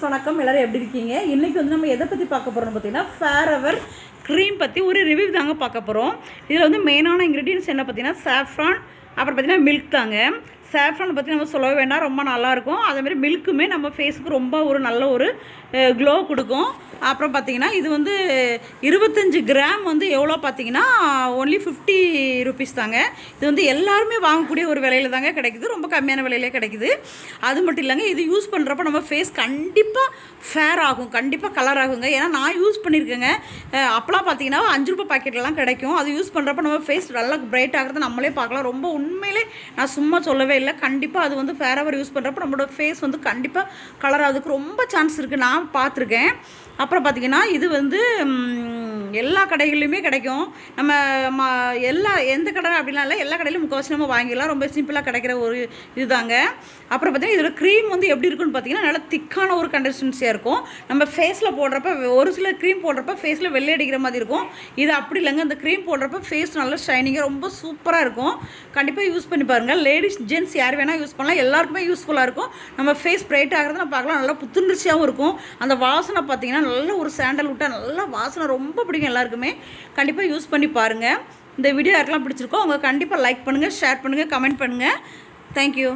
Friends வணக்கம். எல்லாரும் எப்படி இருக்கீங்க? இன்றைக்கி வந்து நம்ம எதை பற்றி பார்க்க போகிறோம்னு பார்த்தீங்கன்னா ஃபேர் அவர் க்ரீம் பற்றி ஒரு ரிவ்யூ தாங்க பார்க்க போகிறோம் இதில் வந்து மெயினான இன்க்ரீடியன்ஸ் என்ன பார்த்தீங்கன்னா சாஃப்ரான் அப்புறம் பார்த்தீங்கன்னா மில்க் தாங்க. சாஃப்ரான் பற்றி நம்ம சொல்லவே வேண்டாம் ரொம்ப நல்லாயிருக்கும் அதேமாதிரி மில்க்குமே நம்ம ஃபேஸுக்கு ரொம்ப ஒரு நல்ல ஒரு க்ளோ கொடுக்கும். அப்புறம் பார்த்தீங்கன்னா இது வந்து இருபத்தஞ்சி கிராம் வந்து எவ்வளோ பார்த்தீங்கன்னா ஒன்லி ஃபிஃப்டி ருபீஸ் தாங்க. இது வந்து எல்லாருமே வாங்கக்கூடிய ஒரு விலையில தாங்க கிடைக்குது. ரொம்ப கம்மியான விலையிலே கிடைக்குது. அது மட்டும் இல்லைங்க இது யூஸ் பண்ணுறப்ப நம்ம ஃபேஸ் கண்டிப்பாக ஃபேர் ஆகும். கண்டிப்பாக கலர் ஆகுங்க. ஏன்னா நான் யூஸ் பண்ணியிருக்கேங்க அப்போலாம் பார்த்தீங்கன்னா அஞ்சு ரூபாய் பாக்கெட்லாம் கிடைக்கும். அது யூஸ் பண்ணுறப்ப நம்ம ஃபேஸ் நல்லா பிரைட் ஆகிறத நம்மளே பார்க்கலாம். ரொம்ப உண்மையிலே நான் சும்மா சொல்லவே இல்லை. கண்டிப்பாக அது வந்து ஃபேர் ஃபேரவர் யூஸ் பண்ணுறப்ப நம்மளோட ஃபேஸ் வந்து கண்டிப்பாக கலர் ஆகுதுக்கு ரொம்ப சான்ஸ் இருக்குது நான் பார்த்துருக்கேன். அப்புறம் பார்த்திங்கன்னா இது வந்து எல்லா கடைகள்லையுமே கிடைக்கும். நம்ம ம எல்லா எந்த கடை அப்படிலாம் இல்லை. எல்லா கடையிலும் முக்கால்வாசி நம்ம வாங்கிடலாம். ரொம்ப சிம்பிளாக கிடைக்கிற ஒரு இதுதாங்க. அப்புறம் பார்த்தீங்கன்னா இதில் க்ரீம் வந்து எப்படி இருக்குன்னு பார்த்தீங்கன்னா நல்லா திக்கான ஒரு கன்சிஸ்டன்சியாக இருக்கும். நம்ம ஃபேஸில் போடுறப்ப ஒரு சில க்ரீம் போடுறப்ப ஃபேஸில் வெள்ளை அடிக்கிற மாதிரி இருக்கும். இது அப்படி இல்லைங்க. இந்த க்ரீம் போடுறப்ப ஃபேஸ் நல்லா ஷைனிங்காக ரொம்ப சூப்பராக இருக்கும். கண்டிப்பாக யூஸ் பண்ணி பாருங்கள் லேடிஸ் ஜென்ட்ஸ் யார் வேணால் யூஸ் பண்ணலாம். எல்லாருக்குமே யூஸ்ஃபுல்லாக இருக்கும். நம்ம ஃபேஸ் பிரைட் ஆகிறத நம்ம பார்க்கலாம். நல்லா புத்துணர்ச்சியாகவும் இருக்கும். அந்த வாசனை பார்த்தீங்கன்னா நல்ல ஒரு சாண்டல் விட்டால் நல்லா வாசனை ரொம்ப பிடிக்கும். எல்லாருக்குமே கண்டிப்பாக யூஸ் பண்ணி பாருங்கள் இந்த வீடியோ யாருக்கெல்லாம் பிடிச்சிருக்கோ அவங்க கண்டிப்பாக லைக் பண்ணுங்கள் ஷேர் பண்ணுங்கள் கமெண்ட் பண்ணுங்கள் தேங்க்யூ